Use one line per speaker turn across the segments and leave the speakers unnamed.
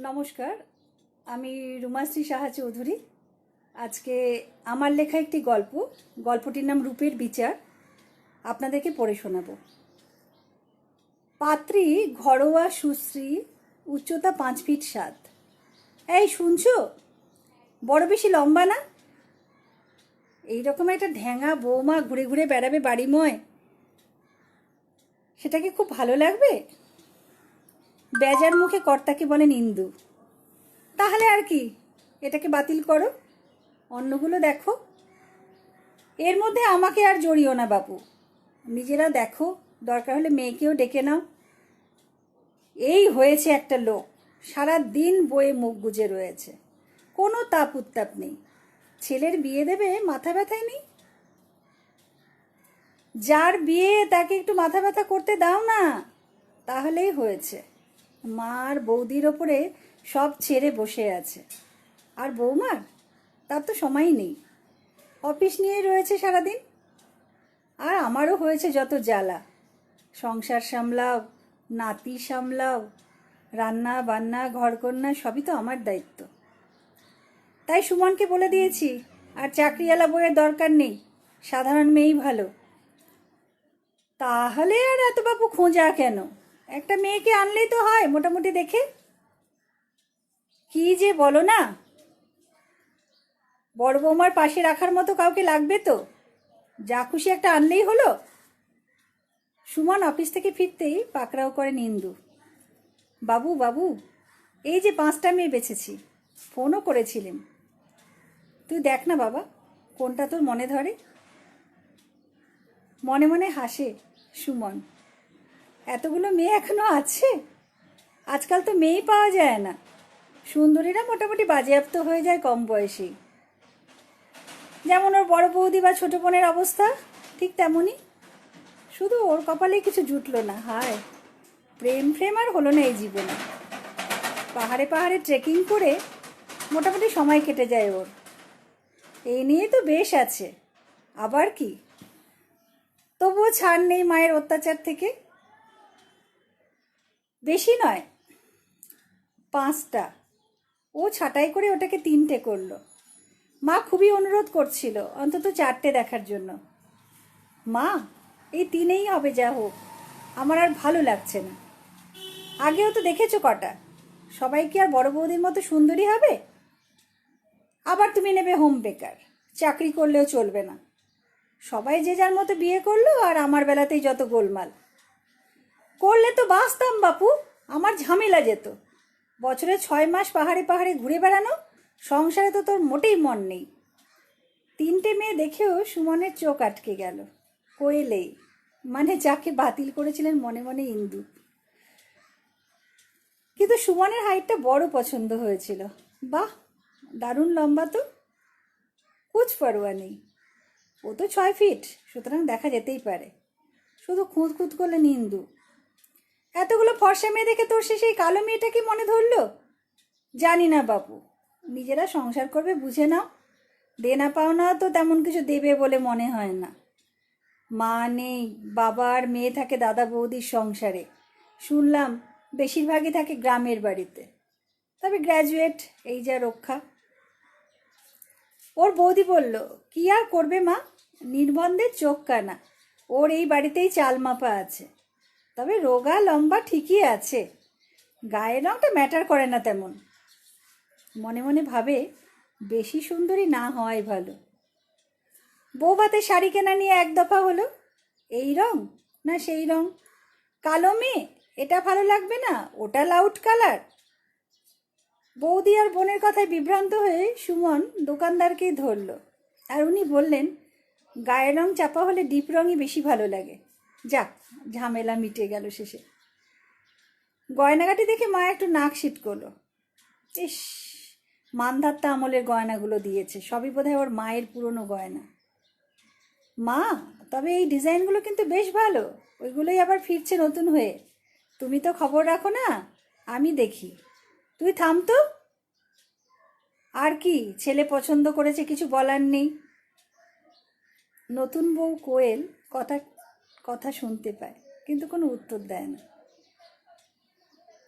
নমস্কার, আমি রুমাশ্রী সাহা চৌধুরী। আজকে আমার লেখা একটি গল্প, গল্পটির নাম রূপের বিচার। আপনাদেরকে পড়ে শোনাব। পাত্রী ঘরোয়া সুশ্রী, উচ্চতা পাঁচ ফিট সাত। এই শুনছো? বড় বেশি লম্বা না? এইরকম একটা ঢ্যাঙা বৌমা ঘুরে ঘুরে বেড়াবে বাড়িময়। সেটা কি খুব ভালো লাগবে? বেজার মুখে কর্তাকে বলেন ইন্দু তাহলে আর কি? এটাকে বাতিল করো। অন্যগুলো দেখো। এর মধ্যে আমাকে আর জড়িও না বাপু। নিজেরা দেখো। দরকার হলে মেয়েকেও ডেকে নাও। এই হয়েছে একটা লোক। সারা দিন বয়ে মুখ গুজে রয়েছে। কোনো তাপ উত্তাপ নেই। ছেলের বিয়ে দেবে, মাথা ব্যথায় নেই? যার বিয়ে তাকে একটু মাথা ব্যথা করতে দাও না, তাহলেই হয়েছে। মার বৌদির ওপরে সব ছেড়ে বসে আছে। আর বৌমার? তার তো সময়ই নেই। অফিস নিয়েই রয়েছে সারাদিন? আর আমারও হয়েছে যত জ্বালা। সংসার সামলাও, নাতি সামলাও, রান্না বান্না ঘরকন্যা সবই তো আমার দায়িত্ব। তাই সুমনকে বলে দিয়েছি, আর চাকরিওয়ালা বইয়ের দরকার নেই, সাধারণ মেয়েই ভালো। তাহলে আর এত বাবু খোঁজা কেন? একটা মেয়েকে আনলেই তো হয়, মোটামুটি দেখে। কি যে বলো না? বড় বৌমার পাশে রাখার মতো কাউকে লাগবে তো। যা খুশি একটা আনলেই হলো। সুমন অফিস থেকে ফিরতেই পাকড়াও করে নিন্দু। বাবু বাবু, এই যে পাঁচটা মেয়ে বেছেছি, ফোনও করেছিলেন। তুই দেখ না বাবা, কোনটা তোর মনে ধরে? মনে মনে হাসে সুমন। এতগুলো মেয়ে এখনও আছে? আজকাল তো মেয়েই পাওয়া যায় না। সুন্দরীরা মোটামুটি বাজেয়াপ্ত হয়ে যায় কম বয়সেই যেমন ওর বড় বৌদি বা ছোট বোনের অবস্থা, ঠিক তেমনই। শুধু ওর কপালে কিছু জুটলো না, হায়। প্রেম প্রেম আর হলো না এই জীবনে। পাহাড়ে পাহাড়ে ট্রেকিং করে মোটামুটি সময় কেটে যায় ওর। এই নিয়ে তো বেশ আছে। আবার কি? তবুও ছাড় নেই মায়ের অত্যাচার থেকে। বেশি নয়, পাঁচটা। ও ছাটাই করে ওটাকে তিনটে করল। মা খুবই অনুরোধ করছিল অন্তত চারটে দেখার জন্য। মা, এই তিনেই হবে যা হোক, আমার আর ভালো লাগছে না। আগেও তো দেখেছ কটা। সবাই কি আর বড় বৌদির মতো সুন্দরী হবে? আবার তুমি নেবে হোম বেকার চাকরি করলেও চলবে না। সবাই যে যার মতো বিয়ে করল আর আমার বেলাতেই যত গোলমাল। করলে তো বাঁচতাম বাপু, আমার ঝামেলা যেত। বছরে ছয় মাস পাহাড়ে পাহাড়ে ঘুরে বেড়ানো, সংসারে তো তোর মোটেই মন নেই। তিনটে মেয়ে দেখেও সুমনের চোখ আটকে গেল। কোয়েলেই মানে যাকে বাতিল করেছিলেন মনে মনে ইন্দু। কিন্তু সুমনের হাইটটা বড় পছন্দ হয়েছিল। বাহ, দারুণ লম্বা তো। কুচ পরোয়া নেই। ও তো ছয় ফিট, সুতরাং দেখা যেতেই পারে। শুধু খুঁত খুঁত করলেন ইন্দু। এতগুলো ফর্সা মেয়ে দেখে তোর সে সেই কালো মেয়েটা কি মনে ধরলো? জানি না বাপু। নিজেরা সংসার করবে, বুঝে নাও। দেনা পাওনা তো তেমন কিছু দেবে বলে মনে হয় না। মা নেই বাবার মেয়ে থাকে দাদা বৌদির সংসারে। শুনলাম বেশিরভাগই থাকে গ্রামের বাড়িতে। তবে গ্র্যাজুয়েট, এই যা রক্ষা। ওর বৌদি বলল, কি আর করবে মা? নির্বন্ধের চোখ কানা। ওর এই বাড়িতেই চাল মাপা আছে। তবে রোগা, লম্বা ঠিকই আছে। গায়ের রঙটা ম্যাটার করে না তেমন। মনে মনে ভাবে, বেশি সুন্দরী না হওয়াই ভালো। বৌভাতে শাড়ি কেনা নিয়ে এক দফা হলো, এই রং? না, সেই রং। কালো মেয়ে? এটা ভালো লাগবে না? ওটা লাউট কালার বৌদি আর বোনের কথায় বিভ্রান্ত হয়ে সুমন দোকানদারকেই ধরলো। আর উনি বললেন, গায়ের রং চাপা হলে ডিপ রঙই বেশি ভালো লাগে। যাক, ঝামেলা মিটে গেল শেষে। গয়নাগাটি দেখে মা একটু নাক শীত করল। ইস, মানধাত্তা আমলের গয়নাগুলো দিয়েছে, সবই বোধহয় ওর মায়ের পুরনো গয়না। মা, তবে এই ডিজাইনগুলো কিন্তু বেশ ভালো, ওইগুলোই আবার ফিরছে নতুন হয়ে। তুমি তো খবর রাখো না, আমি দেখি। তুই থাম তো। আর কি, ছেলে পছন্দ করেছে, কিছু বলার নেই। নতুন বউ কোয়েল, কথা কথা শুনতে পায়, কিন্তু কোনো উত্তর দেয় না।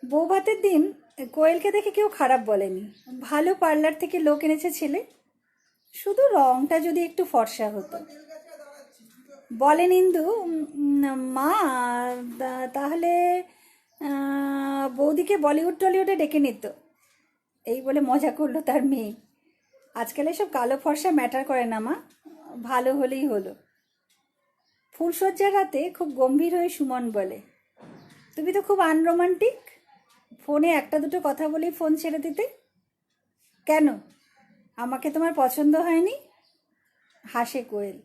বউ ভাতের দিন কোয়েলকে দেখে কেউ খারাপ বলেনি। ভালো পার্লার থেকে লোক এনেছে ছেলে। শুধু রংটা যদি একটু ফর্সা হতো। বলেন ইন্দু মা তাহলে বৌদিকে বলিউড টলিউডে ডেকে নিত। এই বলে মজা করল তার মেয়ে। আজকাল এসব কালো ফর্সা ম্যাটার করে না মা। ভালো হলেই হলো। ফুলসজ্জার রাতে খুব গম্ভীর হয়ে সুমন বলে, তুমি তো খুব আনরোমান্টিক। ফোনে একটা দুটো কথা বলেই ফোন ছেড়ে দিতে? কেন? আমাকে তোমার পছন্দ হয়নি? হাসে কোয়েল,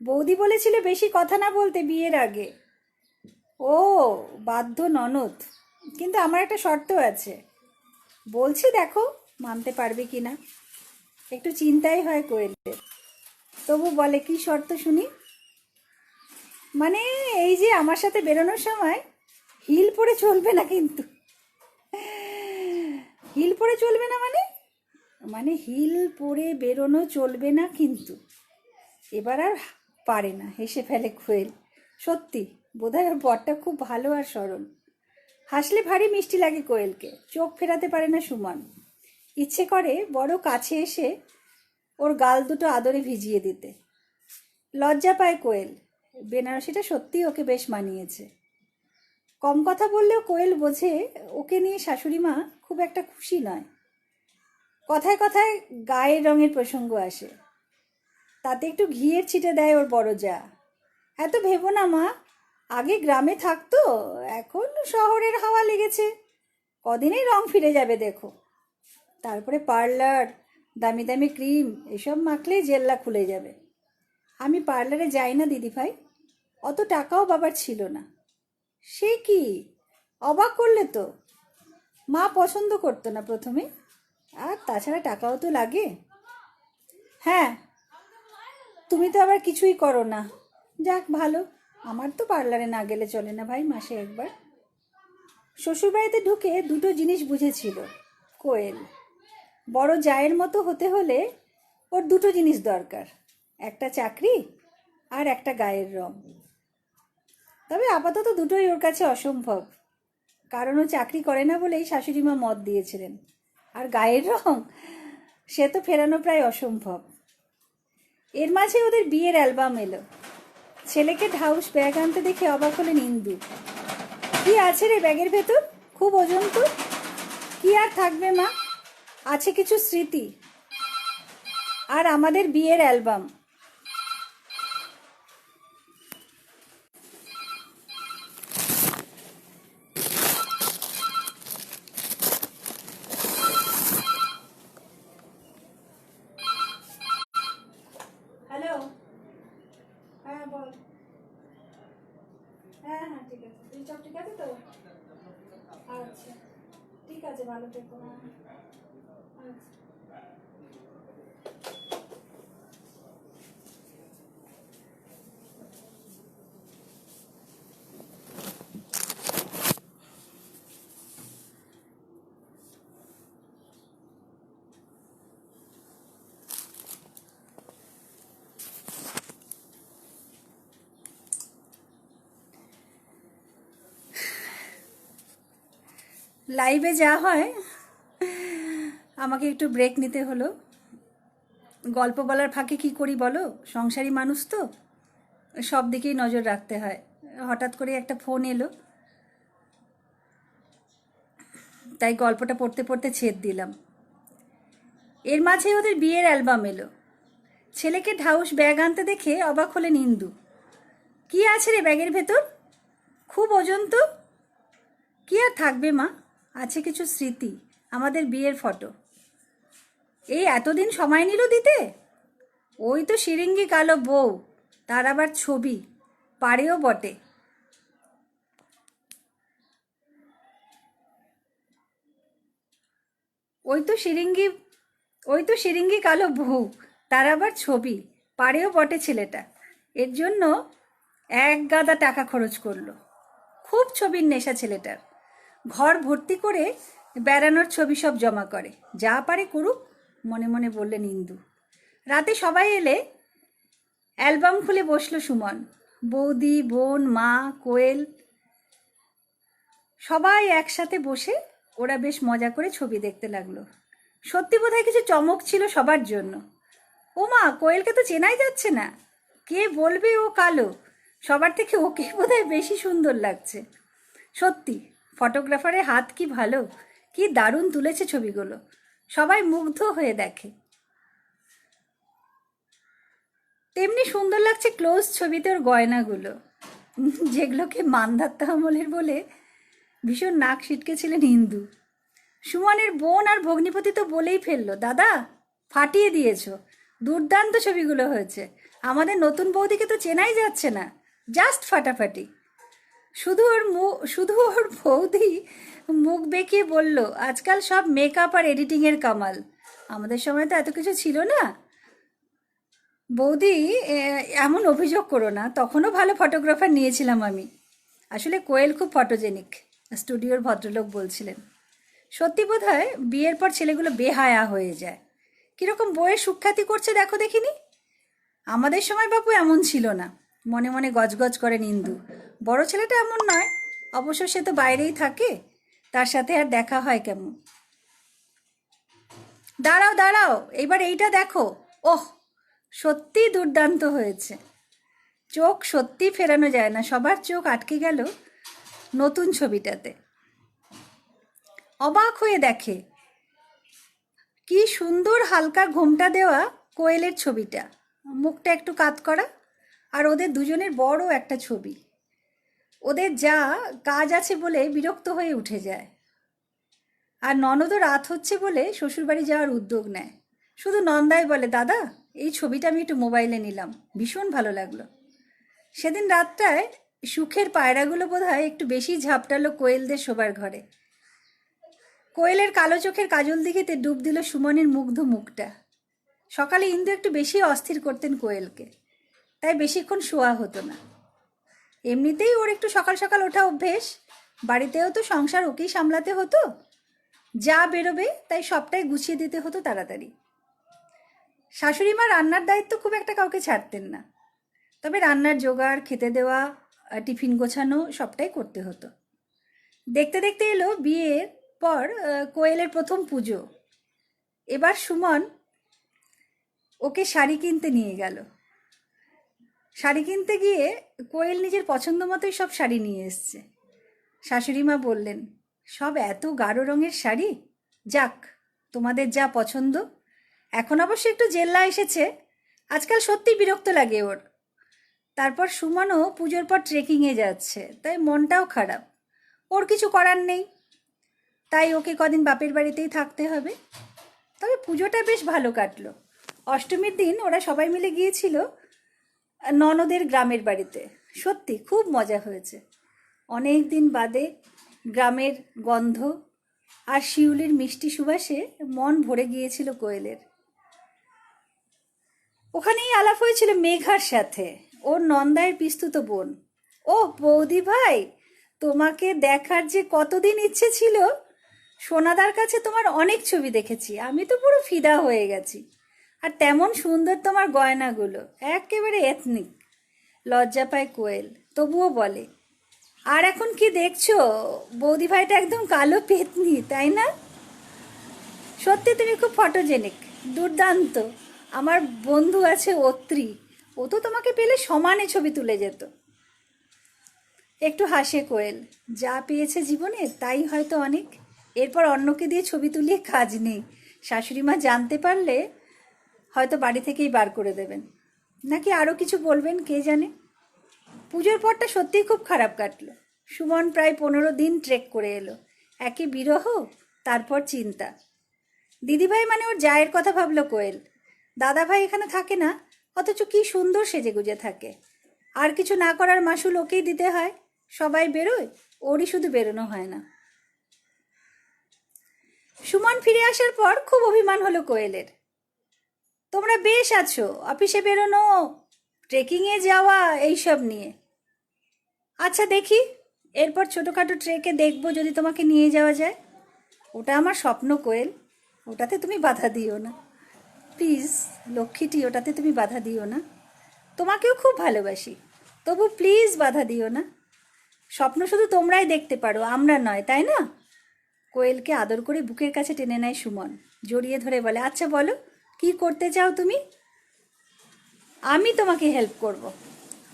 বৌদি বলেছিল বেশি কথা না বলতে বিয়ের আগে। ও, বাধ্য ননদ, কিন্তু আমার একটা শর্ত আছে। বলছি দেখো, মানতে পারবে কি না একটু চিন্তাই হয় কোয়েলের, তবু বলে, কি শর্ত শুনি? মানে এই যে আমার সাথে বেরোনোর সময় হিল পরে চলবে না কিন্তু। হিল পরে চলবে না মানে? মানে হিল পরে বেরোনো চলবে না কিন্তু। এবার আর পারে না, হেসে ফেলে কোয়েল। সত্যি, বোধহয় ওর বরটা খুব ভালো আর সরল। হাসলে ভারী মিষ্টি লাগে কোয়েলকে, চোখ ফেরাতে পারে না সুমন। ইচ্ছে করে বড় কাছে এসে ওর গাল দুটো আদরে ভিজিয়ে দিতে। লজ্জা পায় কোয়েল। বেনারসিটা সত্যিই ওকে বেশ মানিয়েছে। কম কথা বললেও কোয়েল বোঝে ওকে নিয়ে শাশুড়ি মা খুব একটা খুশি নয়। কথায় কথায় গায়ের রঙের প্রসঙ্গ আসে। তাতে একটু ঘিয়ের ছিটে দেয় ওর বড় যা। এত ভেবো না মা, আগে গ্রামে থাকতো, এখন শহরের হাওয়া লেগেছে। কদিনেই রং ফিরে যাবে দেখো। তারপরে পার্লার, দামি দামি ক্রিম, এসব মাখলেই জেল্লা খুলে যাবে। আমি পার্লারে যাই না দিদিভাই। অত টাকাও বাবার ছিল না। সে কি? অবাক করলে তো। মা পছন্দ করতো না প্রথমে। আর তাছাড়া টাকাও তো লাগে। হ্যাঁ তুমি তো আবার কিছুই করো না। যাক, ভালো। আমার তো পার্লারে না গেলে চলে না ভাই মাসে একবার। শ্বশুরবাড়িতে ঢুকে দুটো জিনিস বুঝেছিল। কোয়েল। বড় জায়ের মতো হতে হলে ওর দুটো জিনিস দরকার। একটা চাকরি আর একটা গায়ের রং। তবে আপাতত দুটোই ওর কাছে অসম্ভব। কারণ ও চাকরি করে না বলেই শাশুড়ি মা মত দিয়েছিলেন। আর গায়ের রং? সে তো ফেরানো প্রায় অসম্ভব। এর মাঝে ওদের বিয়ের অ্যালবাম এলো। ছেলেকে ঢাউস ব্যাগ আনতে দেখে অবাক হলেন ইন্দু। কি আছে রে ব্যাগের ভেতর? খুব ওজন তো। কি আর থাকবে মা? আছে কিছু স্মৃতি। আর আমাদের বিয়ের অ্যালবাম হ্যালো হ্যাঁ বল হ্যাঁ হ্যাঁ ঠিক আছে তুই সব ঠিক আছে তো আচ্ছা ঠিক আছে ভালো থেকো। আচ্ছা। লাইভে যা হয়, আমাকে একটু ব্রেক নিতে হলো। গল্প বলার ফাঁকে কি করি বলো? সংসারী মানুষ তো, সব দিকেই নজর রাখতে হয়। হঠাৎ করে একটা ফোন এলো। তাই গল্পটা পড়তে পড়তে ছেদ দিলাম। এর মাঝে ওদের বিয়ের অ্যালবাম এলো। ছেলেকে ঢাউস ব্যাগ আনতে দেখে অবাক হলেন ইন্দু। কি আছে রে ব্যাগের ভেতর? খুব ওজন তো? কি আর থাকবে মা? আছে কিছু স্মৃতি, আমাদের বিয়ের ফটো। এই এতদিন সময় নিল দিতে? ওই তো শিরিঙ্গি কালো বউ, তার আবার ছবি পারেও বটে। ওই তো শিরিঙ্গি, ওই তো শিরিঙ্গি কালো বউ, তার আবার ছবি পারেও বটে ছেলেটা। এর জন্য এক গাদা টাকা খরচ করল। খুব ছবির নেশা ছেলেটার। ঘর ভর্তি করে বেড়ানোর ছবি সব জমা করে। যা পারে করুক, মনে মনে বললেন ইন্দু রাতে সবাই এলে অ্যালবাম খুলে বসল সুমন। বৌদি, বোন, মা, কোয়েল সবাই একসাথে বসে ওরা বেশ মজা করে ছবি দেখতে লাগল। সত্যি বোধহয় কিছু চমক ছিল সবার জন্য। ও মা কোয়েলকে তো চেনাই যাচ্ছে না। কে বলবে ও কালো? সবার থেকে ওকে বোধহয় বেশি সুন্দর লাগছে। সত্যি ফটোগ্রাফারের হাত কি ভালো? কি দারুণ তুলেছে ছবিগুলো। সবাই মুগ্ধ হয়ে দেখে। তেমনি সুন্দর লাগছে ক্লোজ ছবিতে ওর গয়নাগুলো। যেগুলোকে মান্ধাত্তা আমলের বলে ভীষণ নাক ছিটকেছিলেন হিন্দু। সুমনের বোন আর ভগ্নিপতি তো বলেই ফেলল, দাদা, ফাটিয়ে দিয়েছ। দুর্দান্ত ছবিগুলো হয়েছে। আমাদের নতুন বৌদিকে তো চেনাই যাচ্ছে না। জাস্ট ফাটাফাটি। শুধু ওর শুধু ওর বৌদি মুখ বেঁকিয়ে বলল, আজকাল সব মেকআপ আর এডিটিংয়ের কামাল। আমাদের সময় তো এত কিছু ছিল না। বৌদি এমন অভিযোগ করো না, তখনও ভালো ফটোগ্রাফার নিয়েছিলাম আমি। আসলে কোয়েল খুব ফটোজেনিক স্টুডিওর ভদ্রলোক বলছিলেন। সত্যি বোধ হয় বিয়ের পর ছেলেগুলো বেহায়া হয়ে যায়। কীরকম বইয়ের সুখ্যাতি করছে দেখো দেখিনি? আমাদের সময় বাপু এমন ছিল না। মনে মনে গজগজ করেন ইন্দু বড় ছেলেটা এমন নয়। অবশ্য সে তো বাইরেই থাকে। তার সাথে আর দেখা হয় কেমন? দাঁড়াও দাঁড়াও, এবার এইটা দেখো। ওহ, সত্যি দুর্দান্ত হয়েছে। চোখ সত্যি ফেরানো যায় না, সবার চোখ আটকে গেল নতুন ছবিটাতে। অবাক হয়ে দেখে, কি সুন্দর হালকা ঘোমটা দেওয়া কোয়েলের ছবিটা। মুখটা একটু কাত করা, আর ওদের দুজনের বড় একটা ছবি। ওদের যা কাজ আছে বলে বিরক্ত হয়ে উঠে যায়। আর ননদও রাত হচ্ছে বলে শ্বশুরবাড়ি যাওয়ার উদ্যোগ নেয়। শুধু নন্দাই বলে, দাদা, এই ছবিটা আমি একটু মোবাইলে নিলাম। ভীষণ ভালো লাগল। সেদিন রাতটায় সুখের পায়রাগুলো বোধ হয় একটু বেশি ঝাপটালো কোয়েলদের শোবার ঘরে। কোয়েলের কালো চোখের কাজল দিঘিতে ডুব দিল সুমনের মুগ্ধ মুখটা। সকালে ইন্দু একটু বেশি অস্থির করতেন কোয়েলকে। তাই বেশিক্ষণ শোয়া হতো না। এমনিতেই ওর একটু সকাল সকাল ওঠা অভ্যেস। বাড়িতেও তো সংসার ওকেই সামলাতে হতো। যা বেরোবে তাই সবটাই গুছিয়ে দিতে হতো তাড়াতাড়ি। শাশুড়ি মা রান্নার দায়িত্ব খুব একটা কাউকে ছাড়তেন না। তবে রান্নার জোগাড়, খেতে দেওয়া টিফিন গোছানো সবটাই করতে হতো। দেখতে দেখতে এলো বিয়ের পর কোয়েলের প্রথম পুজো। এবার সুমন ওকে শাড়ি কিনতে নিয়ে গেল। শাড়ি কিনতে গিয়ে কোয়েল নিজের পছন্দ মতোই সব শাড়ি নিয়ে এসছে। শাশুড়ি মা বললেন, সব এত গাঢ় রঙের শাড়ি? যাক, তোমাদের যা পছন্দ। এখন অবশ্য একটু জেল্লা এসেছে। আজকাল সত্যি বিরক্ত লাগে ওর। তারপর সুমনও পুজোর পর ট্রেকিংয়ে যাচ্ছে, তাই মনটাও খারাপ। ওর কিছু করার নেই। তাই ওকে কদিন বাপের বাড়িতেই থাকতে হবে। তবে পুজোটা বেশ ভালো কাটলো। অষ্টমীর দিন ওরা সবাই মিলে গিয়েছিল। ননদের গ্রামের বাড়িতে। সত্যি, খুব মজা হয়েছে। অনেক দিন বাদে গ্রামের গন্ধ আর শিউলির মিষ্টি সুবাসে মন ভরে গিয়েছিল কোয়েলের। ওখানেই আলাপ হয়েছিল মেঘার সাথে। ওর নন্দায়ের পিস্তুত বোন। ও বৌদি ভাই, তোমাকে দেখার যে কতদিন ইচ্ছে ছিল, সোনাদার কাছে তোমার অনেক ছবি দেখেছি। আমি তো পুরো ফিদা হয়ে গেছি। আর তেমন সুন্দর তোমার গয়নাগুলো, একেবারে এথনিক লজ্জা পায় কোয়েল, তবুও বলে, আর এখন কি দেখছ? বৌদি ভাইটা একদম কালো পেতনি, তাই না? সত্যি তুমি খুব ফটোজেনিক দুর্দান্ত। আমার বন্ধু আছে অত্রি, ও তো তোমাকে পেলে সমানে ছবি তুলে যেত। একটু হাসে কোয়েল, যা পেয়েছে জীবনে, তাই হয়তো অনেক। এরপর অন্যকে দিয়ে ছবি তুলিয়ে কাজ নেই। শাশুড়ি মা জানতে পারলে হয়তো বাড়ি থেকেই বার করে দেবেন। নাকি আরও কিছু বলবেন, কে জানে? পুজোর পরটা সত্যিই খুব খারাপ কাটলো। সুমন প্রায় পনেরো দিন ট্রেক করে এলো। একে বিরহ, তারপর চিন্তা। দিদিভাই মানে ওর জায়ের কথা ভাবলো কোয়েল। দাদাভাই এখানে থাকে না, অথচ কি সুন্দর সেজে গুজে থাকে। আর কিছু না করার মাসুল ওকেই দিতে হয়। সবাই বেরোয়, ওরই শুধু বেরোনো হয় না। সুমন ফিরে আসার পর খুব অভিমান হলো কোয়েলের। তোমরা বেশ আছো, অফিসে বেরোনো ট্রেকিংয়ে যাওয়া, এইসব নিয়ে। আচ্ছা দেখি, এরপর ছোটোখাটো ট্রেকে দেখব যদি তোমাকে নিয়ে যাওয়া যায়। ওটা আমার স্বপ্ন কোয়েল, ওটাতে তুমি বাধা দিও না। প্লিজ, লক্ষ্মীটি, ওটাতে তুমি বাধা দিও না। তোমাকেও খুব ভালোবাসি, তবু প্লিজ বাধা দিও না। স্বপ্ন শুধু তোমরাই দেখতে পারো, আমরা নয়, তাই না? কোয়েলকে আদর করে বুকের কাছে টেনে নেয় সুমন, জড়িয়ে ধরে বলে আচ্ছা বলো কি করতে চাও তুমি? আমি তোমাকে হেল্প করব।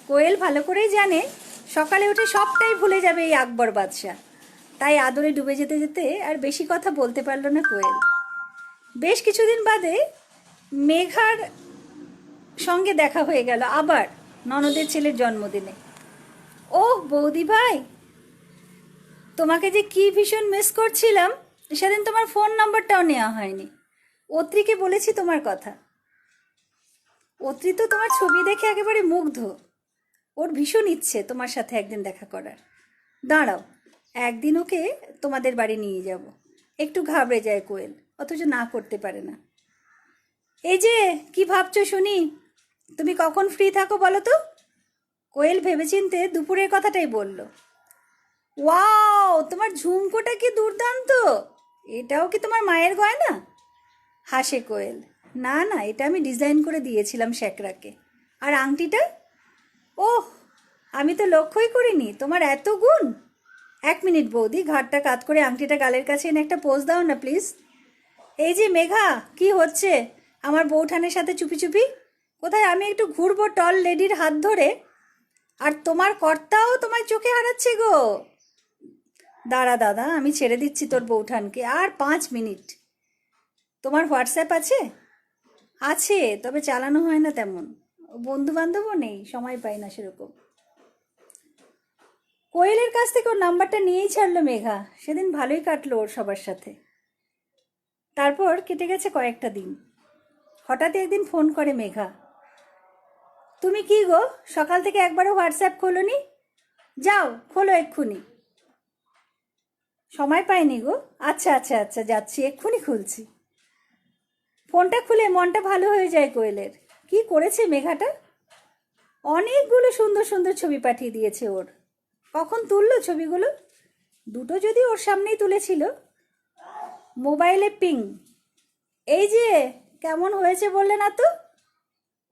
কোয়েল ভালো করেই জানে, সকালে উঠে সবটাই ভুলে যাবে এই আকবর বাদশাহ। তাই আদরে ডুবে যেতে যেতে আর বেশি কথা বলতে পারল না কোয়েল। বেশ কিছুদিন বাদে মেঘার সঙ্গে দেখা হয়ে গেল আবার ননদের ছেলের জন্মদিনে। ওহ, বৌদি ভাই! তোমাকে যে কি ভীষণ মিস করছিলাম, সেদিন তোমার ফোন নাম্বারটাও নেওয়া হয়নি। অত্রিকে বলেছি তোমার কথা। অত্রি তো তোমার ছবি দেখে একেবারে মুগ্ধ। ওর ভীষণ ইচ্ছে তোমার সাথে একদিন দেখা করার। দাঁড়াও, একদিন ওকে তোমাদের বাড়ি নিয়ে যাব। একটু ঘাবড়ে যায় কোয়েল, অথচ না করতে পারে না। এই যে, কি ভাবছ শুনি? তুমি কখন ফ্রি থাকো বলো তো? কোয়েল ভেবেচিন্তে দুপুরের কথাটাই বলল। ওয়াও, তোমার ঝুমকোটা কি দুর্দান্ত! এটাও কি তোমার মায়ের গয়না? হাসে কোয়েল। না না, এটা আমি ডিজাইন করে দিয়েছিলাম শ্যাকরাকে আর আংটিটা? ওহ, আমি তো লক্ষ্যই করিনি। তোমার এত গুণ। এক মিনিট বৌদি ঘাটটা কাত করে আংটিটা গালের কাছে এনে একটা পোজ দাও না, প্লিজ। এই যে মেঘা, কি হচ্ছে? আমার বৌঠানের সাথে চুপি চুপি? কোথায় আমি একটু ঘুরবো টল লেডির হাত ধরে? আর তোমার কর্তাও তোমার চোখে হারাচ্ছে গো। দাঁড়া দাদা, আমি ছেড়ে দিচ্ছি তোর বৌঠানকে। আর পাঁচ মিনিট। তোমার হোয়াটসঅ্যাপ আছে? আছে, তবে চালানো হয় না তেমন। বন্ধু বান্ধবও নেই, সময় পাই না সেরকম। কোয়েলের কাছ থেকে ওর নাম্বারটা নিয়েই ছাড়লো মেঘা। সেদিন ভালোই কাটলো ওর সবার সাথে। তারপর কেটে গেছে কয়েকটা দিন। হঠাৎ একদিন ফোন করে মেঘা। তুমি কি গো? সকাল থেকে একবারও হোয়াটসঅ্যাপ খোলোনি? যাও, খোলো এক্ষুনি। সময় পাইনি গো? আচ্ছা আচ্ছা আচ্ছা যাচ্ছি, এক্ষুনি খুলছি। ফোনটা খুলে মনটা ভালো হয়ে যায় কোয়েলের। কি করেছে মেঘাটা? অনেকগুলো সুন্দর সুন্দর ছবি পাঠিয়ে দিয়েছে ওর। কখন তুললো ছবিগুলো? দুটো যদি ওর সামনেই তুলেছিল। মোবাইলে পিং। এই যে, কেমন হয়েছে বললে না তো?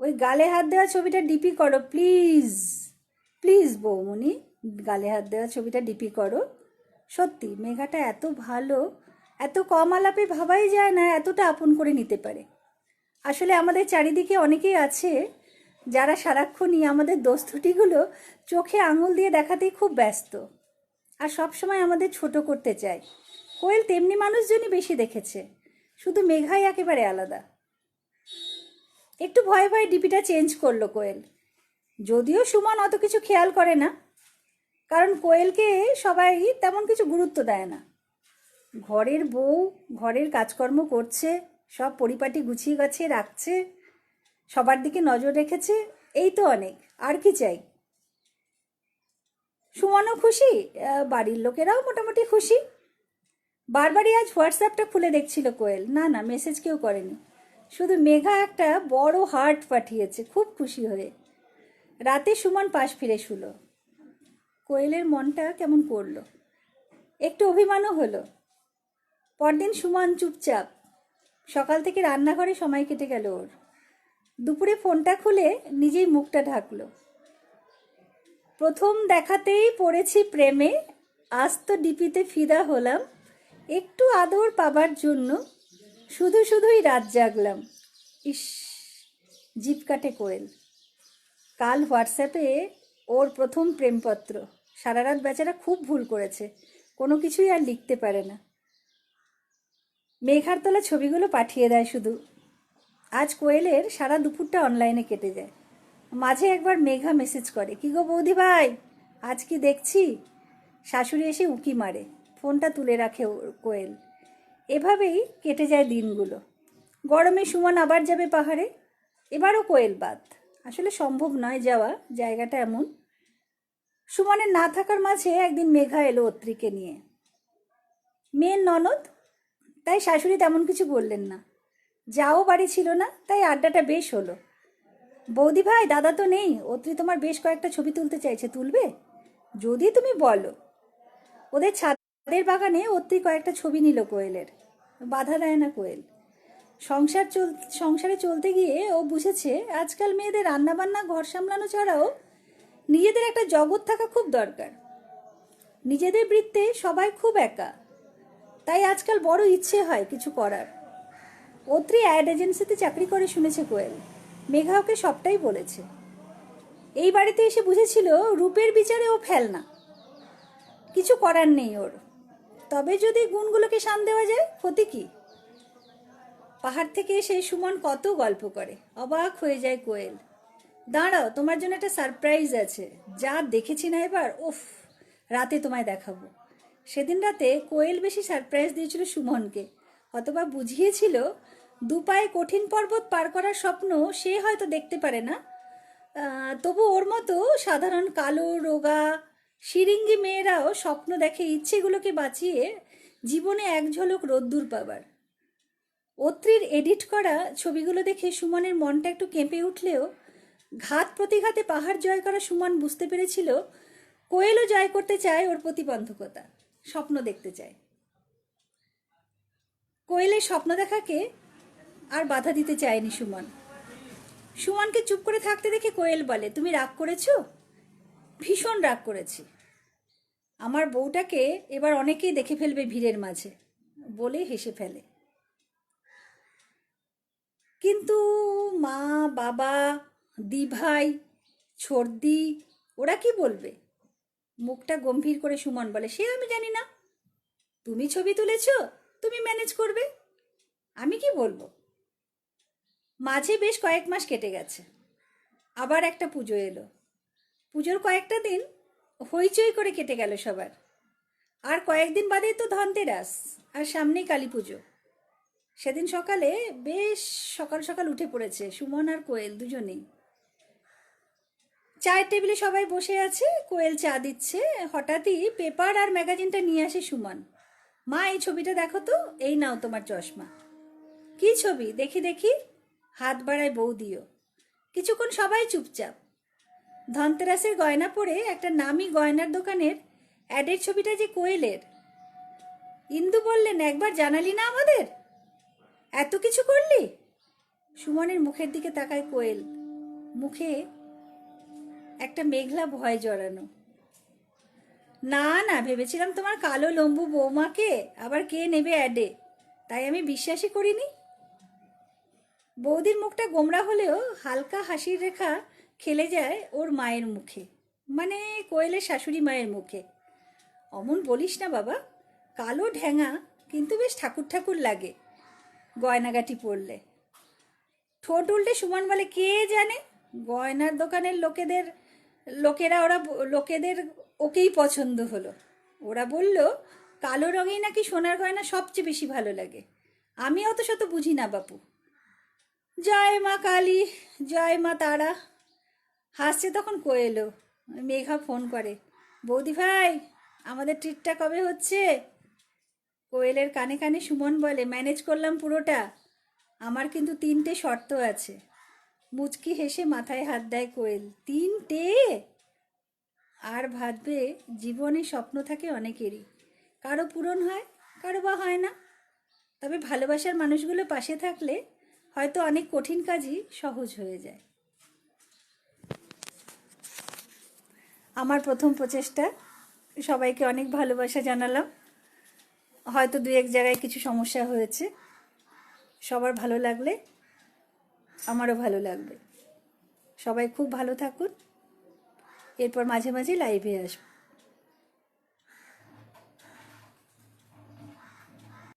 ওই গালে হাত দেওয়া ছবিটা ডিপি করো, প্লিজ। প্লিজ বৌমনি গালে হাত দেওয়া ছবিটা ডিপি করো। সত্যি, মেঘাটা এত ভালো। এত কম আলাপে ভাবাই যায় না, এতটা আপন করে নিতে পারে। আসলে আমাদের চারিদিকে অনেকেই আছে যারা সারাক্ষণই আমাদের দোস্তুটিগুলো চোখে আঙুল দিয়ে দেখাতেই খুব ব্যস্ত আর সবসময় আমাদের ছোট করতে চায়। কোয়েল তেমনি মানুষজনই বেশি দেখেছে, শুধু মেঘাই একেবারে আলাদা। একটু ভয়ে ভয়ে ডিপিটা চেঞ্জ করল কোয়েল। যদিও সুমন অত কিছু খেয়াল করে না, কারণ কোয়েলকে সবাই তেমন কিছু গুরুত্ব দেয় না। ঘরের বউ, ঘরের কাজকর্ম করছে, সব পরিপাটি গুছিয়ে গাছিয়ে রাখছে, সবার দিকে নজর রেখেছে, এই তো অনেক, আর কি চাই? সুমনও খুশি বাড়ির লোকেরাও মোটামুটি খুশি। বারবারই আজ হোয়াটসঅ্যাপটা খুলে দেখছিল কোয়েল। না না, মেসেজ কেউ করেনি। শুধু মেঘা একটা বড় হার্ট পাঠিয়েছে, খুব খুশি হয়ে। রাতে সুমন পাশ ফিরে শুলো। কোয়েলের মনটা কেমন করল? একটু অভিমানও হলো। পরদিন সুমন চুপচাপ, সকাল থেকে রান্নাঘরে সময় কেটে গেল ওর। দুপুরে ফোনটা খুলে নিজেই মুখটা ঢাকল। প্রথম দেখাতেই পড়েছি প্রেমে, আজ তো ডিপিতে ফিদা হলাম, একটু আদর পাবার জন্য শুধু শুধুই রাত জাগলাম। ইস, জিপ কাটে কোয়েল। কাল হোয়াটসঅ্যাপে ওর প্রথম প্রেমপত্র। সারা রাত বেচারা খুব ভুল করেছে, কোনো কিছুই আর লিখতে পারে না। মেঘার তোলা ছবিগুলো পাঠিয়ে দেয় শুধু। আজ কোয়েলের সারা দুপুরটা অনলাইনে কেটে যায়। মাঝে একবার মেঘা মেসেজ করে, কি গো বৌদি ভাই? আজ কি দেখছি? শাশুড়ি এসে উকি মারে, ফোনটা তুলে রাখে কোয়েল। এভাবেই কেটে যায় দিনগুলো। গরমে সুমন আবার যাবে পাহাড়ে। এবারও কোয়েল বাদ। আসলে সম্ভব নয় যাওয়া, জায়গাটা এমন। সুমনের না থাকার মাঝে একদিন মেঘা এলো অত্রিকে নিয়ে। মেয়ের ননদ তাই শাশুড়ি তেমন কিছু বললেন না। যাও বাড়ি ছিল না, তাই আড্ডাটা বেশ হলো। বৌদি ভাই, দাদা তো নেই, অত্রি তোমার বেশ কয়েকটা ছবি তুলতে চাইছে, তুলবে? যদি তুমি বলো। ওদের ছাদের বাগানে অত্রি কয়েকটা ছবি নিল কোয়েলের, বাধা দেয় না কোয়েল। সংসার চল, সংসারে চলতে গিয়ে ও বুঝেছে, আজকাল মেয়েদের রান্নাবান্না, ঘর সামলানো ছাড়াও নিজেদের একটা জগৎ থাকা খুব দরকার। নিজেদের বৃত্তে সবাই খুব একা। তাই আজকাল বড় ইচ্ছে হয় কিছু করার। অত্রি অ্যাড এজেন্সিতে চাকরি করে শুনেছে কোয়েল। মেঘা ওকে সবটাই বলেছে। এই বাড়িতে এসে বুঝেছিল রূপের বিচারে ও ফেলনা। কিছু করার নেই ওর। তবে যদি গুণগুলোকে শান দেওয়া যায়, ক্ষতি কি? পাহাড় থেকে এসে সুমন কত গল্প করে। অবাক হয়ে যায় কোয়েল। দাঁড়াও, তোমার জন্য একটা সারপ্রাইজ আছে। যা দেখেছি না এবার, উফ, রাতে তোমায় দেখাবো। সেদিন রাতে কোয়েল বেশি সারপ্রাইজ দিয়েছিল সুমনকে। অথবা বুঝিয়েছিল, দু পায়ে কঠিন পর্বত পার করার স্বপ্ন সে হয়তো দেখতে পারে না। তবু ওর মতো সাধারণ কালো, রোগা, শিরিঙ্গি মেয়েরাও স্বপ্ন দেখে ইচ্ছেগুলোকে বাঁচিয়ে জীবনে এক ঝলক রোদ্দুর পাবার। অত্রির এডিট করা ছবিগুলো দেখে সুমনের মনটা একটু কেঁপে উঠলেও ঘাত প্রতিঘাতে পাহাড় জয় করা সুমন বুঝতে পেরেছিল, কোয়েলও জয় করতে চায় ওর প্রতিবন্ধকতা। স্বপ্ন দেখতে চায়। কোয়েলের স্বপ্ন দেখাকে আর বাধা দিতে চায়নি সুমন। সুমনকে চুপ করে থাকতে দেখে কোয়েল বলে, তুমি রাগ করেছ? ভীষণ রাগ করেছি। আমার বউটাকে এবার অনেকেই দেখে ফেলবে ভিড়ের মাঝে, বলে হেসে ফেলে। কিন্তু মা, বাবা, দিভাই ছর্দি ওরা কি বলবে? মুখটা গম্ভীর করে সুমন বলে, সে আমি জানি না। তুমি ছবি তুলেছ, তুমি ম্যানেজ করবে। আমি কি বলব? মাঝে বেশ কয়েক মাস কেটে গেছে। আবার একটা পুজো এলো। পুজোর কয়েকটা দিন হইচই করে কেটে গেল সবার। আর কয়েকদিন বাদেই তো ধনতেরাস আর সামনেই কালী পুজো। সেদিন সকালে বেশ সকাল সকাল উঠে পড়েছে সুমন আর কোয়েল দুজনেই। চায়ের টেবিলে সবাই বসে আছে, কোয়েল চা দিচ্ছে। হঠাৎই পেপার আর ম্যাগাজিনটা নিয়ে আসে সুমন। মা, এই ছবিটা দেখো তো, এই নাও তোমার চশমা। কি ছবি? দেখি দেখি। হাত বাড়ায় বৌদিও কিছুক্ষণ সবাই চুপচাপ। ধনতেরাসের গয়না পরে একটা নামি গয়নার দোকানের অ্যাডের ছবিটা যে কোয়েলের। ইন্দু বললেন, একবার জানালি না আমাদের? এত কিছু করলি? সুমনের মুখের দিকে তাকায় কোয়েল। মুখে একটা মেঘলা ভয় জড়ানো। না না, ভেবেছিলাম তোমার কালো লম্বু বৌমাকে আবার কে নেবে অ্যাডে, তাই আমি বিশ্বাসই করিনি। বৌদির মুখটা গোমরা হলেও হালকা হাসির রেখা খেলে যায় ওর মায়ের মুখে মানে কোয়েলের শাশুড়ি মায়ের মুখে। অমন বলিস না বাবা, কালো ঢ্যাঙা কিন্তু বেশ ঠাকুর ঠাকুর লাগে গয়নাগাটি পরলে। ঠোঁট উল্টে সুমন বলে, কে জানে? গয়নার দোকানের লোকেদের লোকেরা ওরা লোকেদের ওকেই পছন্দ হলো। ওরা বলল, কালো রঙেই নাকি সোনার গয়না সবচেয়ে বেশি ভালো লাগে? আমি অত শত বুঝি না, বাপু। জয় মা কালী, জয় মা তারা। হাসছে তখন কোয়েলও মেঘা ফোন করে। বৌদি ভাই, আমাদের ট্রিটটা কবে হচ্ছে? কোয়েলের কানে কানে সুমন বলে, ম্যানেজ করলাম পুরোটা। আমার কিন্তু তিনটে শর্ত আছে। মুচকি হেসে মাথায় হাত দেয় কোয়েল। তিনটে? আর ভাববে, জীবনে স্বপ্ন থাকে অনেকেরই। কারও পূরণ হয়, কারও বা হয় না। তবে ভালোবাসার মানুষগুলো পাশে থাকলে হয়তো অনেক কঠিন কাজই সহজ হয়ে যায়। আমার প্রথম প্রচেষ্টা, সবাইকে অনেক ভালোবাসা জানালাম। হয়তো দু এক জায়গায় কিছু সমস্যা হয়েছে। সবার ভালো লাগলে আমারও ভালো লাগবে। সবাই খুব ভালো থাকুন। এরপর মাঝে মাঝে লাইভে আসব।